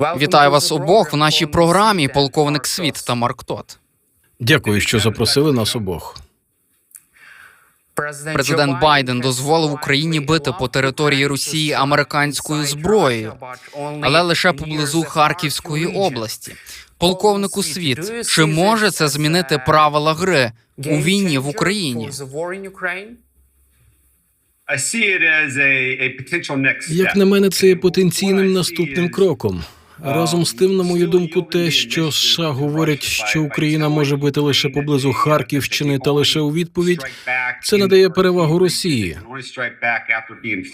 Вітаю вас обох в нашій програмі. Полковник Світ та Марк Тот. Дякую, що запросили нас обох. Президент Байден дозволив Україні бити по території Росії американською зброєю, але лише поблизу Харківської області. Полковнику світ чи може це змінити правила гри у війні в Україні? Як на мене, це є потенційним наступним кроком. Разом з тим, на мою думку, те, що США говорять, що Україна може бити лише поблизу Харківщини та лише у відповідь, це надає перевагу Росії.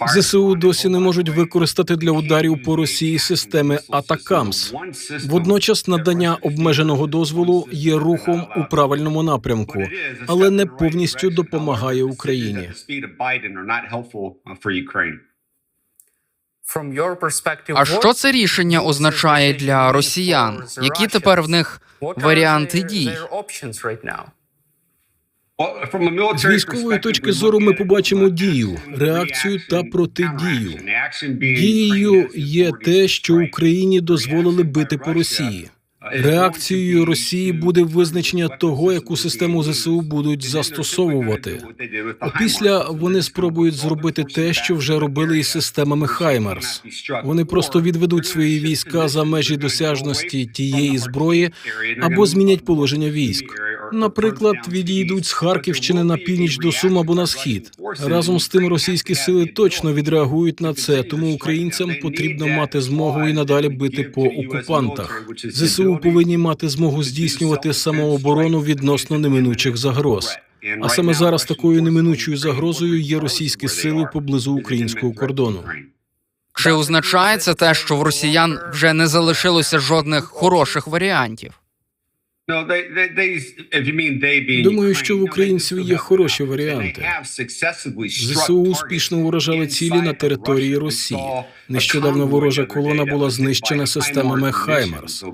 ЗСУ досі не можуть використати для ударів по Росії системи Атакамс. Водночас надання обмеженого дозволу є рухом у правильному напрямку, але не повністю допомагає Україні. А що це рішення означає для росіян? Які тепер в них варіанти дій? З військової точки зору ми побачимо дію, реакцію та протидію. Дією є те, що Україні дозволили бити по Росії. Реакцією Росії буде визначення того, яку систему ЗСУ будуть застосовувати. Опісля вони спробують зробити те, що вже робили із системами Хаймарс. Вони просто відведуть свої війська за межі досяжності тієї зброї або змінять положення військ. Наприклад, відійдуть з Харківщини на північ до Сум або на схід. Разом з тим, російські сили точно відреагують на це, тому українцям потрібно мати змогу і надалі бити по окупантах. ЗСУ повинні мати змогу здійснювати самооборону відносно неминучих загроз. А саме зараз такою неминучою загрозою є російські сили поблизу українського кордону. Чи означає це те, що в росіян вже не залишилося жодних хороших варіантів? Думаю, що в українців є хороші варіанти. ЗСУ успішно уражали цілі на території Росії. Нещодавно ворожа колона була знищена системами Хаймарс.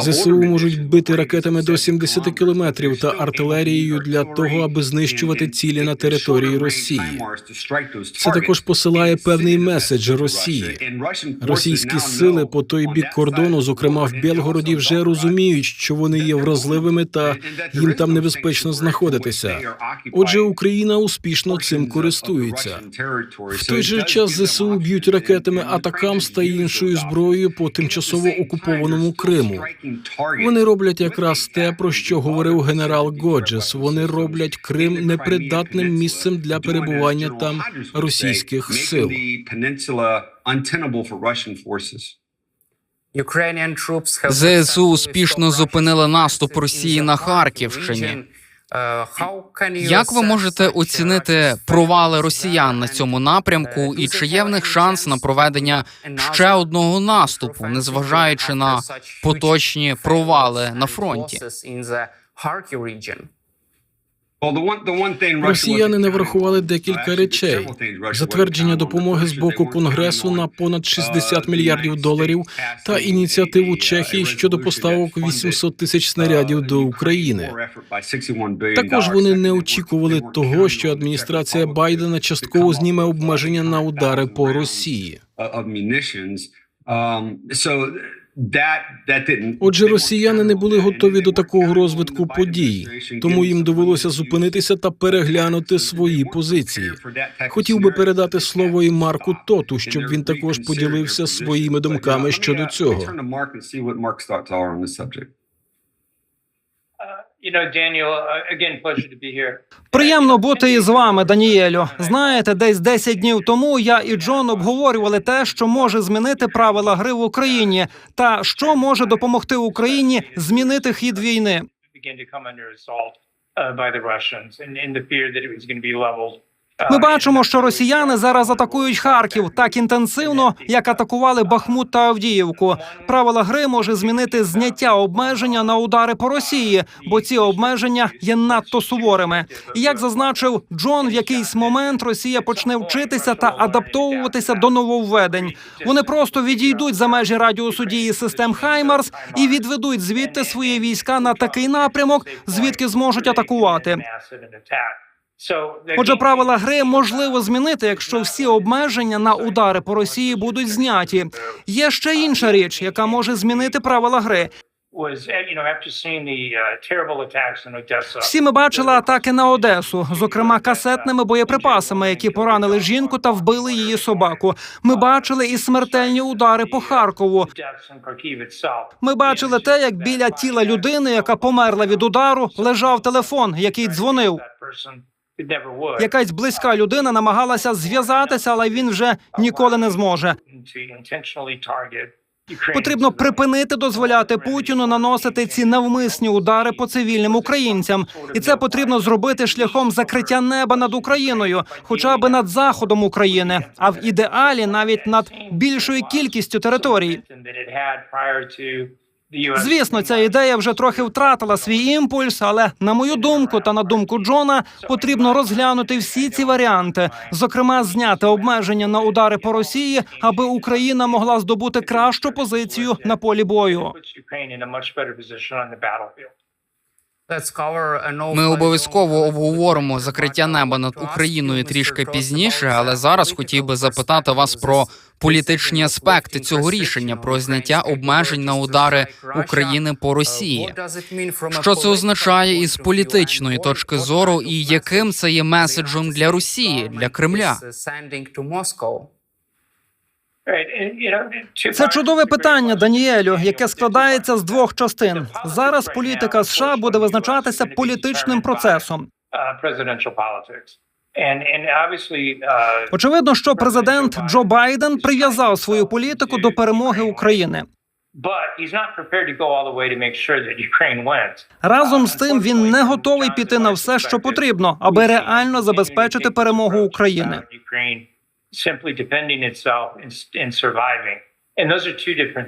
ЗСУ можуть бити ракетами до 70 кілометрів та артилерією для того, аби знищувати цілі на території Росії. Це також посилає певний меседж Росії. Російські сили по той бік кордону, зокрема в Білгороді, вже розуміють, що вони є вразливими та їм там небезпечно знаходитися. Отже, Україна успішно цим користується. В той же час ЗСУ б'ють ракетами Атакамс та іншою зброєю по тимчасово окупованому Криму. Вони роблять якраз те, про що говорив генерал Годжес. Вони роблять Крим непридатним місцем для перебування там російських сил. ЗСУ успішно зупинили наступ Росії на Харківщині. Як ви можете оцінити провали росіян на цьому напрямку, і чи є в них шанс на проведення ще одного наступу, незважаючи на поточні провали на фронті? Росіяни не врахували декілька речей: затвердження допомоги з боку конгресу на понад 60 мільярдів доларів та ініціативу Чехії щодо поставок 800 тисяч снарядів до України. Також вони не очікували того, що адміністрація Байдена частково зніме обмеження на удари по Росії. Отже, росіяни не були готові до такого розвитку подій, тому їм довелося зупинитися та переглянути свої позиції. Хотів би передати слово і Марку Тоту, щоб він також поділився своїми думками щодо цього. Приємно бути із вами, Даніелю. Знаєте, десь 10 днів тому я і Джон обговорювали те, що може змінити правила гри в Україні, та що може допомогти Україні змінити хід війни. Ми бачимо, що росіяни зараз атакують Харків так інтенсивно, як атакували Бахмут та Авдіївку. Правила гри може змінити зняття обмеження на удари по Росії, бо ці обмеження є надто суворими. І як зазначив Джон, в якийсь момент Росія почне вчитися та адаптовуватися до нововведень. Вони просто відійдуть за межі радіусу дії систем Хаймарс і відведуть звідти свої війська на такий напрямок, звідки зможуть атакувати. Отже, правила гри можливо змінити, якщо всі обмеження на удари по Росії будуть зняті. Є ще інша річ, яка може змінити правила гри. Всі ми бачили атаки на Одесу, зокрема касетними боєприпасами, які поранили жінку та вбили її собаку. Ми бачили і смертельні удари по Харкову. Ми бачили те, як біля тіла людини, яка померла від удару, лежав телефон, який дзвонив. Якась близька людина намагалася зв'язатися, але він вже ніколи не зможе. Потрібно припинити дозволяти Путіну наносити ці навмисні удари по цивільним українцям, і це потрібно зробити шляхом закриття неба над Україною, хоча б над заходом України, а в ідеалі навіть над більшою кількістю територій. Звісно, ця ідея вже трохи втратила свій імпульс, але на мою думку та на думку Джона потрібно розглянути всі ці варіанти, зокрема, зняти обмеження на удари по Росії, аби Україна могла здобути кращу позицію на полі бою. Ми обов'язково обговоримо закриття неба над Україною трішки пізніше, але зараз хотів би запитати вас про політичні аспекти цього рішення про зняття обмежень на удари України по Росії. Що це означає із політичної точки зору, і яким це є меседжем для Росії, для Кремля? Це чудове питання, Даніелю, яке складається з двох частин. Зараз політика США буде визначатися політичним процесом. Очевидно, що президент Джо Байден прив'язав свою політику до перемоги України. Разом з тим він не готовий піти на все, що потрібно, аби реально забезпечити перемогу України.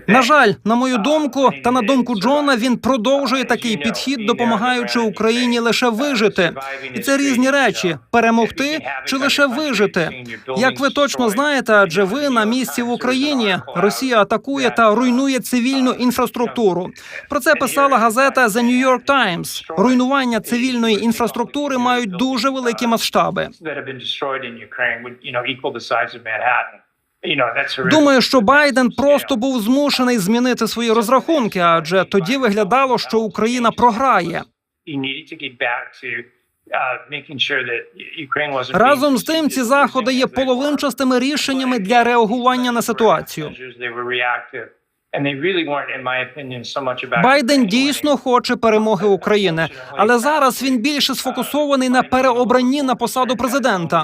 На жаль, на мою думку, та на думку Джона, він продовжує такий підхід, допомагаючи Україні лише вижити. І це різні речі: перемогти чи лише вижити. Як ви точно знаєте, адже ви на місці в Україні Росія атакує та руйнує цивільну інфраструктуру. Про це писала газета The New York Times. Руйнування цивільної інфраструктури мають дуже великі масштаби. Думаю, що Байден просто був змушений змінити свої розрахунки, адже тоді виглядало, що Україна програє. Разом з тим, ці заходи є половинчастими рішеннями для реагування на ситуацію. Байден дійсно хоче перемоги України, але зараз він більше сфокусований на переобранні на посаду президента.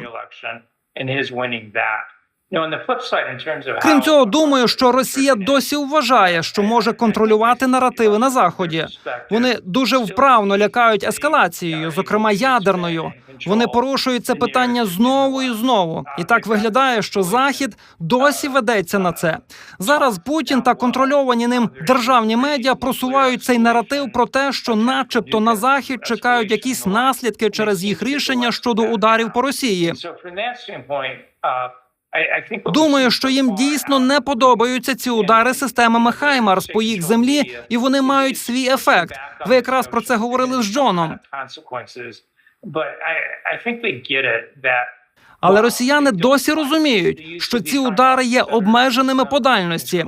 Крім цього, думаю, що Росія досі вважає, що може контролювати наративи на заході. Вони дуже вправно лякають ескалацією, зокрема ядерною. Вони порушують це питання знову і знову. І так виглядає, що захід досі ведеться на це. Зараз Путін та контрольовані ним державні медіа просувають цей наратив про те, що, начебто, на захід чекають якісь наслідки через їх рішення щодо ударів по Росії. Думаю, що їм дійсно не подобаються ці удари системами Хаймарс по їх землі, і вони мають свій ефект. Ви якраз про це говорили з Джоном. Але росіяни досі розуміють, що ці удари є обмеженими по дальності.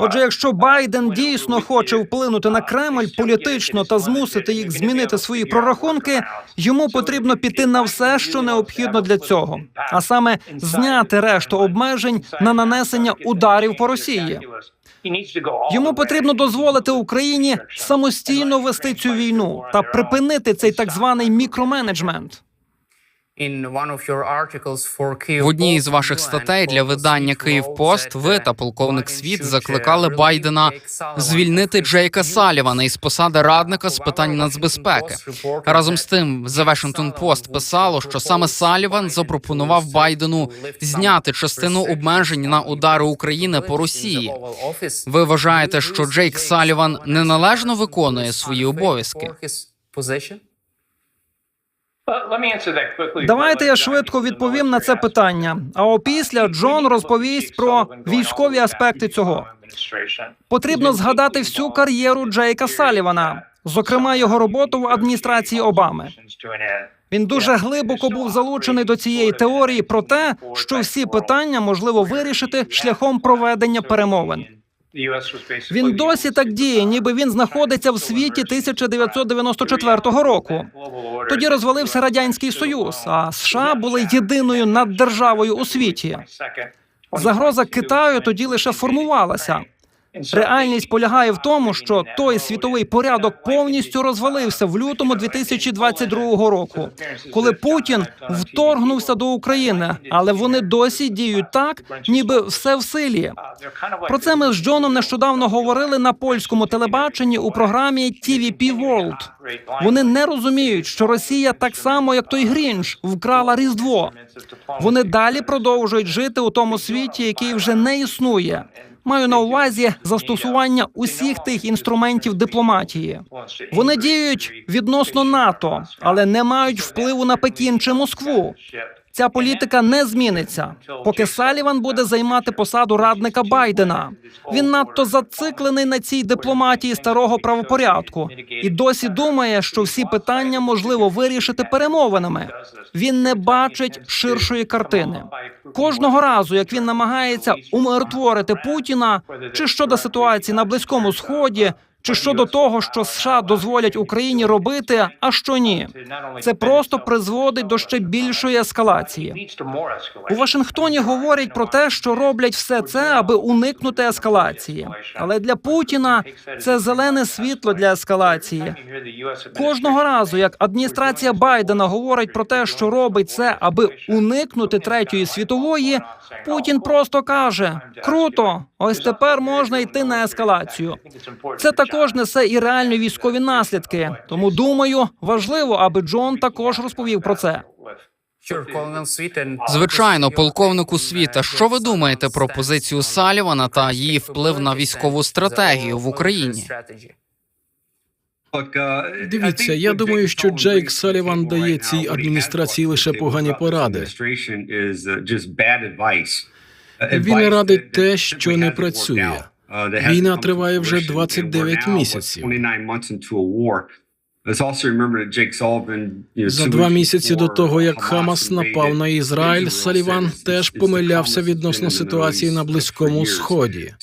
Отже, якщо Байден дійсно хоче вплинути на Кремль політично та змусити їх змінити свої прорахунки, йому потрібно піти на все, що необхідно для цього, а саме зняти решту обмежень на нанесення ударів по Росії. Йому потрібно дозволити Україні самостійно вести цю війну та припинити цей так званий мікроменеджмент. В одній з ваших статей для видання Київ Пост ви та полковник Світ закликали Байдена звільнити Джейка Салівана із посади радника з питань нацбезпеки. Разом з тим, The Washington Post писало, що саме Саліван запропонував Байдену зняти частину обмежень на удари України по Росії. Ви вважаєте, що Джейк Саліван неналежно виконує свої обов'язки? Давайте я швидко відповім на це питання. А опісля Джон розповість про військові аспекти цього. Потрібно згадати всю кар'єру Джейка Салівана. зокрема його роботу в адміністрації Обами. Він дуже глибоко був залучений до цієї теорії про те, що всі питання можливо вирішити шляхом проведення перемовин. Він досі так діє, ніби він знаходиться в світі 1994 року. Тоді розвалився радянський союз, а США були єдиною наддержавою у світі. Загроза Китаю тоді лише формувалася. Реальність полягає в тому, що той світовий порядок повністю розвалився в лютому 2022 року, коли Путін вторгнувся до України, але вони досі діють так, ніби все в силі. Про це ми з Джоном нещодавно говорили на польському телебаченні у програмі TVP World. Вони не розуміють, що Росія так само, як той Грінч, вкрала Різдво. Вони далі продовжують жити у тому світі, який вже не існує. Маю на увазі застосування усіх тих інструментів дипломатії. Вони діють відносно НАТО, але не мають впливу на Пекін чи Москву. Ця політика не зміниться, поки Саліван буде займати посаду радника Байдена. Він надто зациклений на цій дипломатії старого правопорядку і досі думає, що всі питання можливо вирішити перемовинами. Він не бачить ширшої картини. Кожного разу, як він намагається умиротворити Путіна, чи щодо ситуації на близькому сході, чи щодо того, що США дозволять Україні робити, а що ні, це просто призводить до ще більшої ескалації. У Вашингтоні говорять про те, що роблять все це, аби уникнути ескалації. Але для Путіна це зелене світло для ескалації. Кожного разу, як адміністрація Байдена говорить про те, що робить це, аби уникнути третьої світової, Путін просто каже: круто, ось тепер можна йти на ескалацію. Це також несе і реальні військові наслідки. Тому думаю, важливо, аби Джон також розповів про це. Звичайно, полковнику світа. Що ви думаєте про позицію Салівана та її вплив на військову стратегію в Україні? Дивіться, я думаю, що Джейк Саліван дає цій адміністрації лише погані поради. Він радить те, що не працює. Війна триває вже 29 місяців. За два місяці до того, як Хамас напав на Ізраїль, Саліван теж помилявся відносно ситуації на Близькому Сході.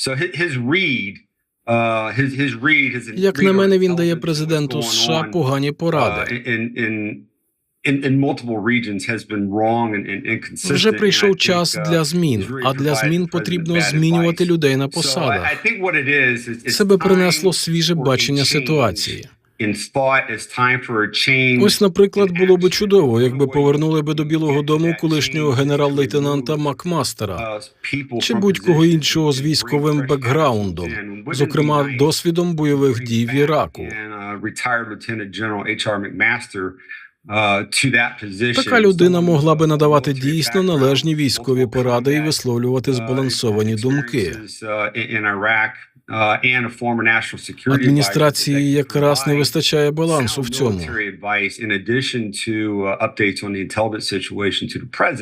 Як на мене, він дає президенту США погані поради. Вже прийшов час для змін, а для змін потрібно змінювати людей на посадах. Це би принесло свіже бачення ситуації. Ось, наприклад, було би чудово, якби повернули би до Білого Дому колишнього генерал-лейтенанта Макмастера чи будь-кого іншого з військовим бекграундом, зокрема досвідом бойових дій в Іраку. Така людина могла би надавати дійсно належні військові поради і висловлювати збалансовані думки. Адміністрації якраз не вистачає балансу в цьому.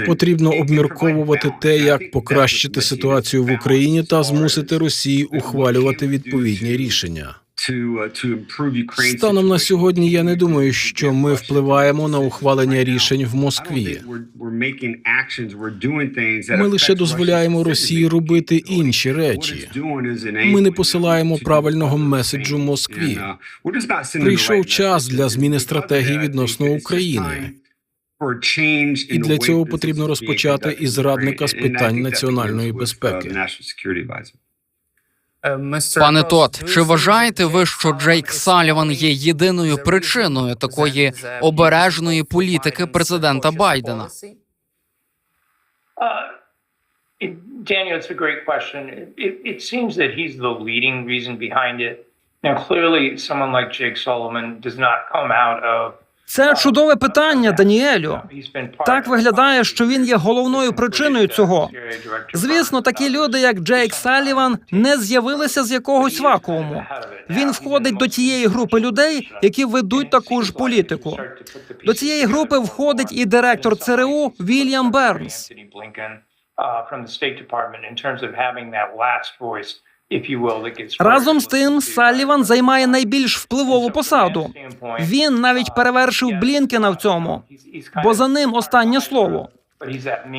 Потрібно обмірковувати те, як покращити ситуацію в Україні та змусити Росію ухвалювати відповідні рішення. Станом на сьогодні я не думаю, що ми впливаємо на ухвалення рішень в Москві. Ми лише дозволяємо Росії робити інші речі. Ми не посилаємо правильного меседжу Москві. Прийшов час для зміни стратегії відносно України. І для цього потрібно розпочати із радника з питань національної безпеки. Пане Тот, чи вважаєте ви, що Джейк Саліван є єдиною причиною такої обережної політики президента Байдена? Daniel, it's a great question. It, it seems that he's the leading reason behind it. Now, clearly, someone like Jake Sullivan does not come out of Це чудове питання, Даніелю. Так виглядає, що він є головною причиною цього. Звісно, такі люди, як Джейк Саліван, не з'явилися з якогось вакууму. Він входить до тієї групи людей, які ведуть таку ж політику. До цієї групи входить і директор ЦРУ Вільям Бернс. Разом з тим, Салліван займає найбільш впливову посаду. Він навіть перевершив Блінкена в цьому, бо за ним останнє слово.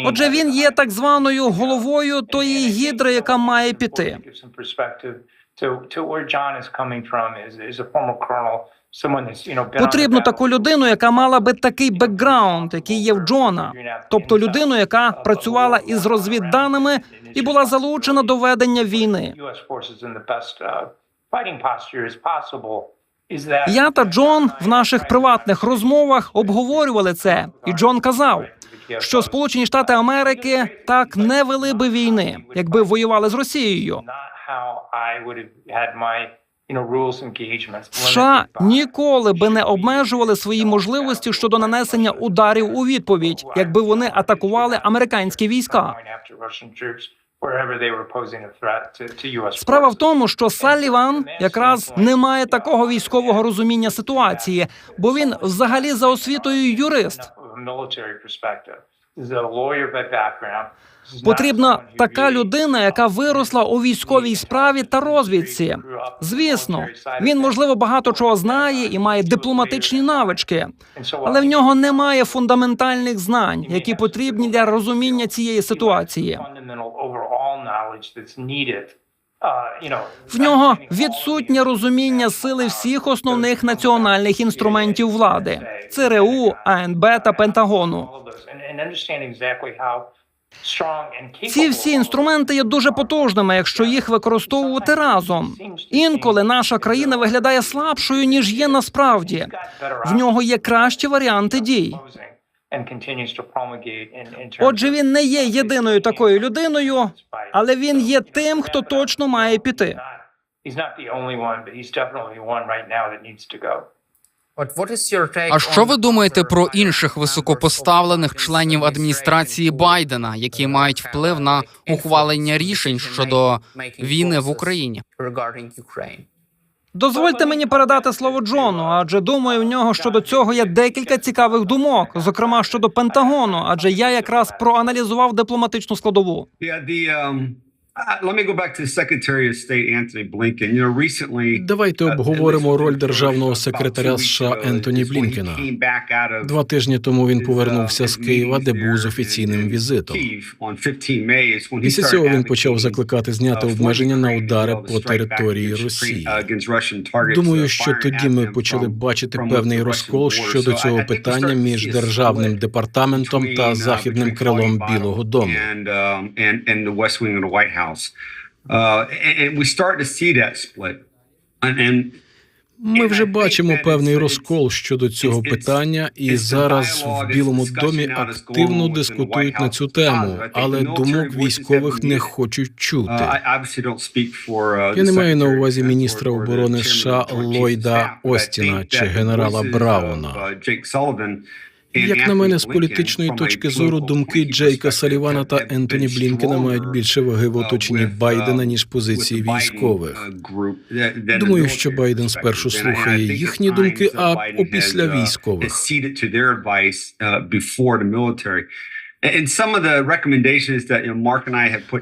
Отже, він є так званою головою тої гідри, яка має піти. Потрібно таку людину, яка мала би такий бекграунд, який є в Джона, тобто людину, яка працювала із розвідданими і була залучена до ведення війни. Я та Джон в наших приватних розмовах обговорювали це, і Джон казав, що Сполучені Штати Америки так не вели би війни, якби воювали з Росією. США ніколи би не обмежували свої можливості щодо нанесення ударів у відповідь, якби вони атакували американські війська. Справа в тому, що Салліван якраз не має такого військового розуміння ситуації, бо він взагалі за освітою юрист. Потрібна така людина, яка виросла у військовій справі та розвідці. Звісно, він можливо багато чого знає і має дипломатичні навички, але в нього немає фундаментальних знань, які потрібні для розуміння цієї ситуації. В нього відсутнє розуміння сили всіх основних національних інструментів влади ЦРУ, АНБ та Пентагону. Ці всі інструменти є дуже потужними, якщо їх використовувати разом. Інколи наша країна виглядає слабшою ніж є насправді. В нього є кращі варіанти дій. Отже, він не є єдиною такою людиною, але він є тим, хто точно має піти. А що ви думаєте про інших високопоставлених членів адміністрації Байдена, які мають вплив на ухвалення рішень щодо війни в Україні? Дозвольте мені передати слово Джону, адже думаю, в нього щодо цього є декілька цікавих думок, зокрема щодо Пентагону, адже я якраз проаналізував дипломатичну складову. Um, uh. Давайте uh, обговоримо роль державного секретаря США Ентоні Блінкена. Два тижні тому він uh, повернувся з Києва, де був з офіційним візитом. Kyiv on 15 May is when he Після цього він почав закликати зняти uh, обмеження на удари по території Росії. Uh, Думаю, uh, що тоді ми почали бачити певний розкол щодо цього питання між державним департаментом та uh, західним крилом Білого Дому. House. Uh, and, and we start to see that split. And, and Ми вже бачимо певний розкол щодо цього питання, і зараз в Білому домі активно дискутують на цю тему, але думок військових не хочуть чути. Я не маю на увазі міністра оборони США Ллойда Остіна чи генерала Брауна. Як на мене, з політичної точки зору, думки Джейка Салівана та Ентоні Блінкена мають більше ваги в оточенні Байдена ніж позиції військових. Думаю, що Байден спершу слухає їхні думки, а опісля військових.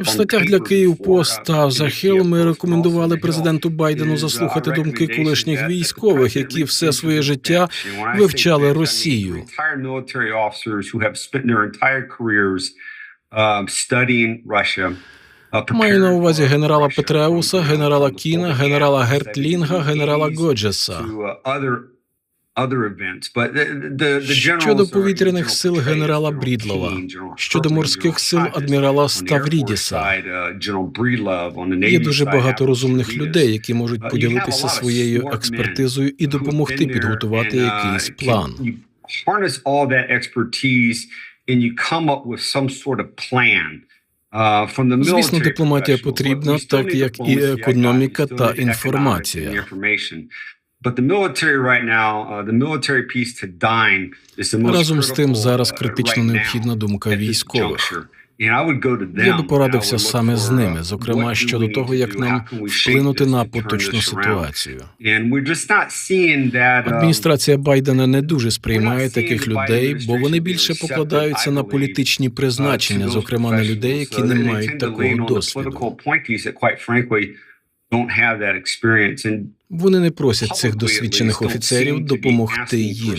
В статтях для Київ Пост та Hill ми рекомендували президенту Байдену заслухати думки колишніх військових, які все своє життя вивчали Росію. Маю на увазі генерала Петреуса, генерала Кіна, генерала Гертлінга, генерала Годжеса. Щодо повітряних сил генерала Брідлова, щодо морських сил адмірала Ставрідіса. Є дуже багато розумних людей, які можуть поділитися своєю експертизою і допомогти підготувати якийсь план. Звісно, дипломатія потрібна, так як і економіка та інформація. Разом з тим, зараз критично необхідна думка військових. Я би порадився саме з ними, зокрема щодо того, як нам вплинути на поточну ситуацію. Адміністрація Байдена не дуже сприймає таких людей, бо вони більше покладаються на політичні призначення, зокрема на людей, які не мають такого досвіду. Вони не просять цих досвідчених офіцерів допомогти їм.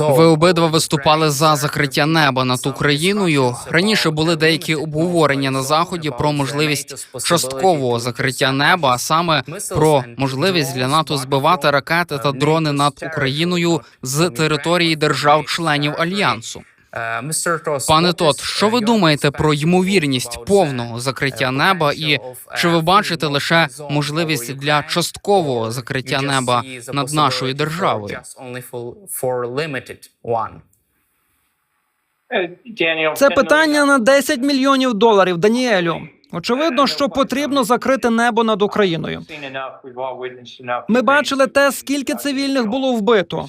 uh. Ви обидва виступали за закриття неба над Україною. Раніше були деякі обговорення на заході про можливість часткового закриття неба, а саме про можливість для НАТО збивати ракети та дрони над Україною з території держав-членів альянсу. Пане Тот, що ви думаєте про ймовірність повного закриття неба, і чи ви бачите лише можливість для часткового закриття неба над нашою державою? Це питання на 10 мільйонів доларів. Даніелю. Очевидно, що потрібно закрити небо над Україною. Ми бачили те, скільки цивільних було вбито.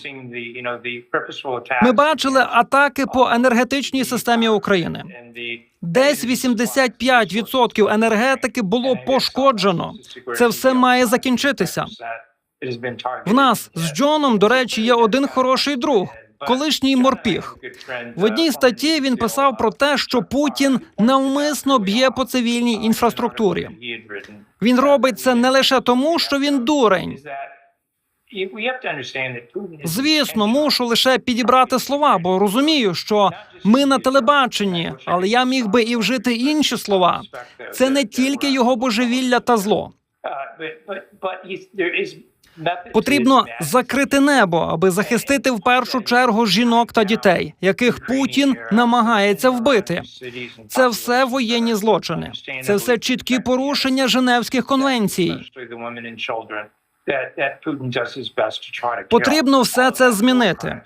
Ми бачили атаки по енергетичній системі України. Десь 85% енергетики було пошкоджено. Це все має закінчитися. В нас з Джоном, до речі, є один хороший друг, колишній морпіг. В одній статті він писав про те, що Путін навмисно б'є по цивільній інфраструктурі. Він робить це не лише тому, що він дурень. Звісно, мушу лише підібрати слова, бо розумію, що ми на телебаченні, але я міг би і вжити інші слова. Це не тільки його божевілля та зло. Потрібно закрити небо, аби захистити в першу чергу жінок та дітей, яких Путін намагається вбити. Це все воєнні злочини. Це все чіткі порушення Женевських конвенцій. Потрібно все це змінити.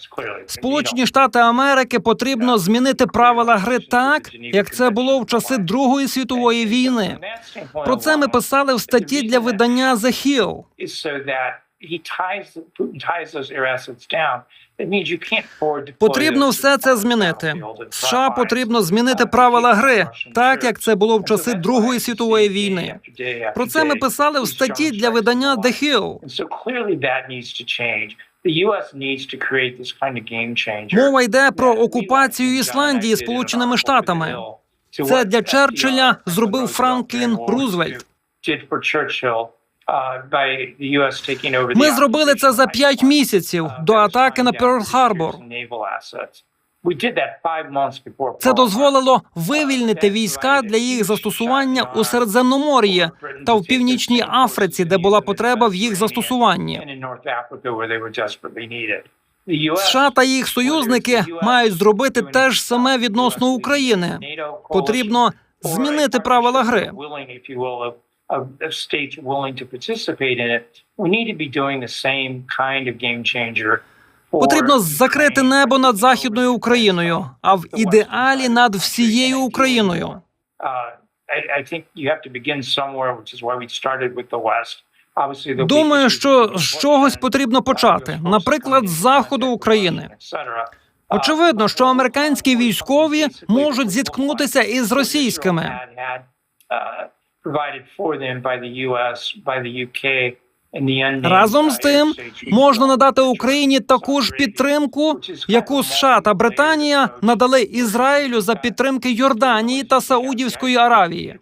Сполучені Штати Америки потрібно змінити правила гри так, як це було в часи Другої світової війни. Про це ми писали в статті для видання The Hill. Потрібно все це змінити. США потрібно змінити правила гри, так як це було в часи Другої світової війни. Про це ми писали в статті для видання The Hill. Мова йде про окупацію Ісландії Сполученими Штатами. Це для Черчилля зробив Франклін Рузвельт. Ми зробили це за п'ять місяців до атаки на Перл-Харбор. Це дозволило вивільнити війська для їх застосування у Середземномор'ї та в північній Африці, де була потреба в їх застосуванні. США та їх союзники мають зробити те ж саме відносно України. Потрібно змінити правила гри. Потрібно закрити небо над західною Україною, а в ідеалі над всією Україною. Думаю, що з чогось потрібно почати, наприклад, з заходу України. Очевидно, що американські військові можуть зіткнутися із російськими. Разом з тим можна надати Україні таку ж підтримку, яку США та Британія надали Ізраїлю за підтримки Йорданії та Саудівської Аравії.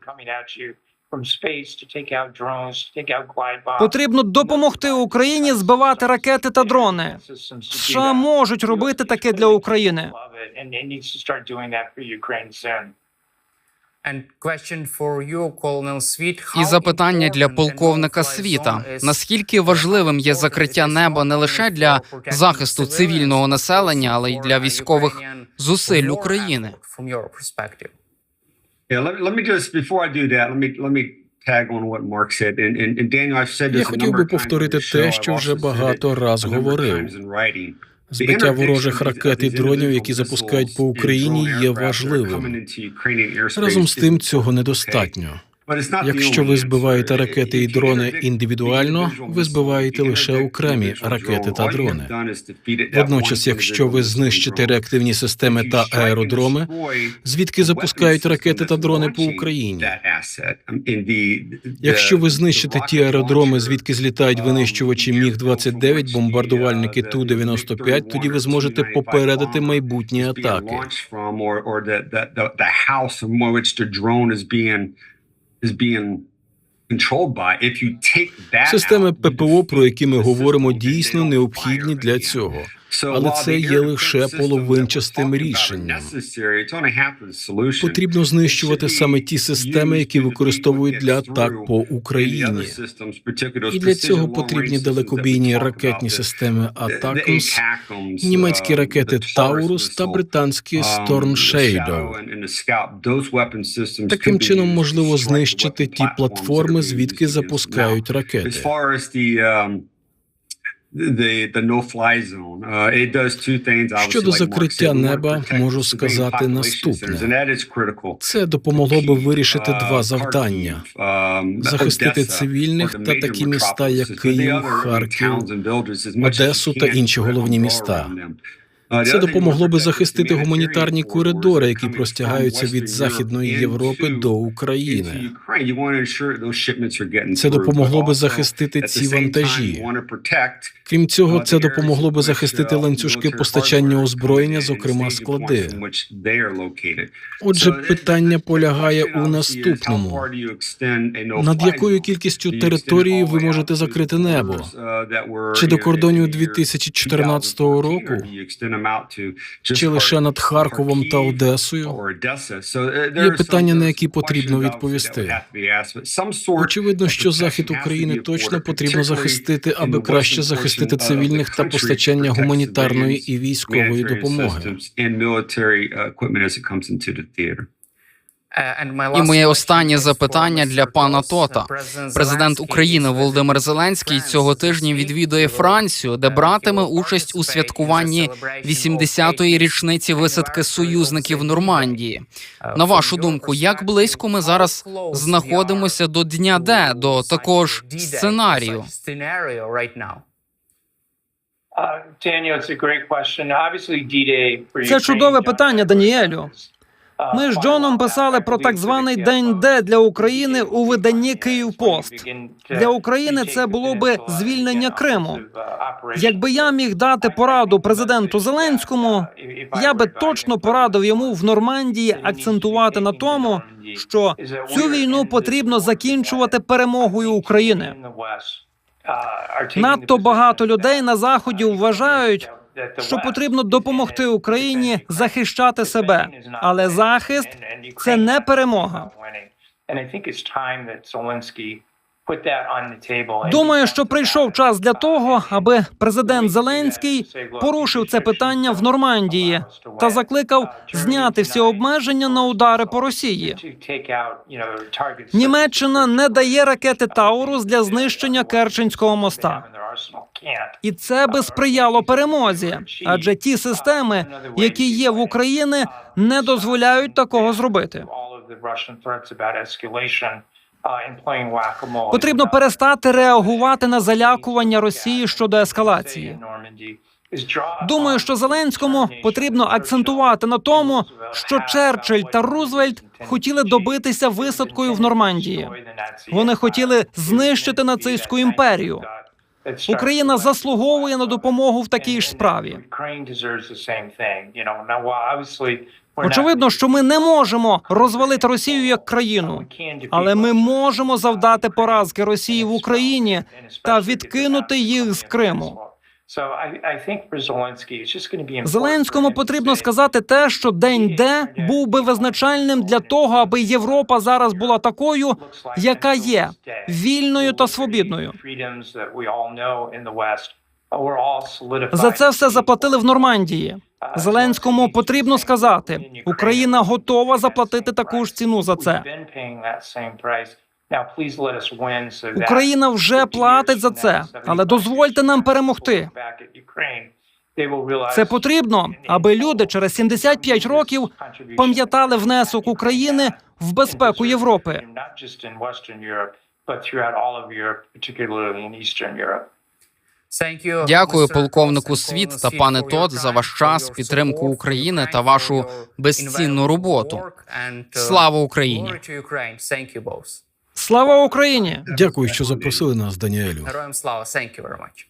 Потрібно допомогти Україні збивати ракети та дрони. США можуть робити таке для України. And question for you, Colonel Sweet. І запитання для полковника світа: наскільки важливим є закриття неба не лише для захисту цивільного населення, але й для військових зусиль України? Я a хотів number би of times повторити те, що вже багато раз говорив. Збиття ворожих ракет і дронів, які запускають по Україні, є важливим. Разом з тим, цього недостатньо. Якщо ви збиваєте ракети і дрони індивідуально, ви збиваєте лише окремі ракети та дрони. Водночас, якщо ви знищите реактивні системи та аеродроми, звідки запускають ракети та дрони по Україні? Якщо ви знищите ті аеродроми, звідки злітають винищувачі Міг 29 бомбардувальники Ту 95 тоді ви зможете попередити майбутні атаки. Системи ППО, про які ми говоримо, дійсно необхідні для цього. Але це є лише половинчастим рішенням. Потрібно знищувати саме ті системи, які використовують для атак по Україні. І для цього потрібні далекобійні ракетні системи Атакамс, німецькі ракети Таурус та британські Storm Shadow. Таким чином можливо знищити ті платформи, звідки запускають ракети. Щодо закриття неба, можу сказати наступне. Це допомогло би вирішити два завдання: захистити цивільних та такі міста, як Київ, Харків, Одесу та інші головні міста. Це допомогло би захистити гуманітарні коридори, які простягаються від Західної Європи до України. Це допомогло би захистити ці вантажі. Крім цього, це допомогло би захистити ланцюжки постачання озброєння, зокрема склади. Отже, питання полягає у наступному: над якою кількістю території ви можете закрити небо? Чи до кордонів 2014 року? Чи лише над Харковом та Одесою? Є питання, на які потрібно відповісти. Очевидно, що захід України точно потрібно захистити, аби краще захистити цивільних та постачання гуманітарної і військової допомоги. І моє останнє запитання для пана Тота. Президент України Володимир Зеленський цього тижня відвідує Францію, де братиме участь у святкуванні 80-ї річниці висадки союзників Нормандії. На вашу думку, як близько ми зараз знаходимося до дня Д, до такого ж сценарію? Це чудове питання, Даніелю. Ми з Джоном писали про так званий день Д для України у виданні Київпост. Для України це було би звільнення Криму. Якби я міг дати пораду президенту Зеленському, я би точно порадив йому в Нормандії акцентувати на тому, що цю війну потрібно закінчувати перемогою України. Надто багато людей на заході вважають, що потрібно допомогти Україні захищати себе, але захист це не перемога. Думаю, що прийшов час для того, аби президент Зеленський порушив це питання в Нормандії та закликав зняти всі обмеження на удари по Росії. Німеччина не дає ракети Таурус для знищення Керченського моста. І це би сприяло перемозі, адже ті системи, які є в Україні, не дозволяють такого зробити. Потрібно перестати реагувати на залякування Росії щодо ескалації. Думаю, що Зеленському потрібно акцентувати на тому, що Черчилль та Рузвельт хотіли добитися висадкою в Нормандії. Вони хотіли знищити нацистську імперію. Україна заслуговує на допомогу в такій ж справі. Очевидно, що ми не можемо розвалити Росію як країну, але ми можемо завдати поразки Росії в Україні та відкинути їх з Криму. Зеленському потрібно сказати те, що день Д був би визначальним для того, аби Європа зараз була такою, яка є вільною та свобідною. За це все заплатили в Нормандії. Зеленському потрібно сказати, Україна готова заплатити таку ж ціну за це. Україна вже платить за це, але дозвольте нам перемогти. Це потрібно, аби люди через 75 років пам'ятали внесок України в безпеку Європи. Дякую полковнику Світ та пане Тод за ваш час, підтримку України та вашу безцінну роботу. Слава Україні! Слава Україні! Дякую, що запросили нас, Даніелю. Героям слава, thank you very much.